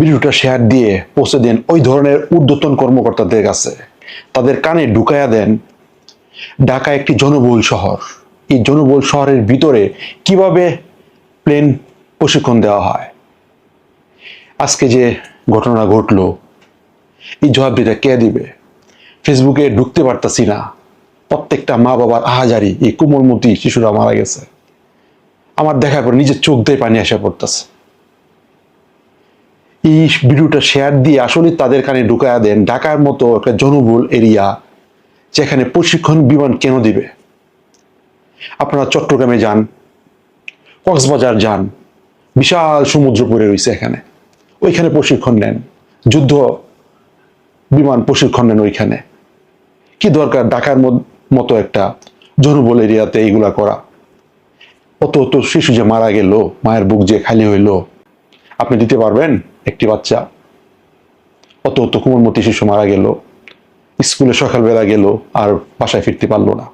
ভিডিওটা শেয়ার দিয়ে পৌঁছে দেন ওই ধরনের ঊর্ধ্বতন কর্মকর্তাদের কাছে। তাদের কানে ঢুকাইয়া দেন ঢাকা একটি জনবহুল শহর। এই জনবহুল শহরের ভিতরে কীভাবে প্লেন প্রশিক্ষণ দেওয়া হয়? আজকে যে ঘটনা ঘটলো, এই জবাবদিটা কে দিবে? ফেসবুকে ঢুকতে পারতাছি না। প্রত্যেকটা মা বাবার আহাজারি, এই কোমলমতি শিশুরা মারা গেছে। আমার দেখার পর নিজের চোখ দিয়ে পানি আসা পড়তেছে। এই ভিডিওটা শেয়ার দিয়ে আসলে তাদের কানে ঢুকায়া দেন ঢাকার মতো একটা জনবহুল এরিয়া যেখানে প্রশিক্ষণ বিমান কেন দিবে? আপনারা চট্টগ্রামে যান, কক্সবাজার যান, বিশাল সমুদ্র পড়ে রয়েছে এখানে। ওইখানে প্রশিক্ষণ নেন, যুদ্ধ বিমান প্রশিক্ষণ নেন ওইখানে। কি দরকার ঢাকার মতো একটা জনবল এরিয়াতে এইগুলা করা? অত অত শিশু যে মারা গেল, মায়ের বুক যে খালি হইল, আপনি দিতে পারবেন? একটি বাচ্চা। অত অত কোমলমতি শিশু মারা গেল। স্কুলে সকালবেলা গেল আর বাসায় ফিরতে পারল না।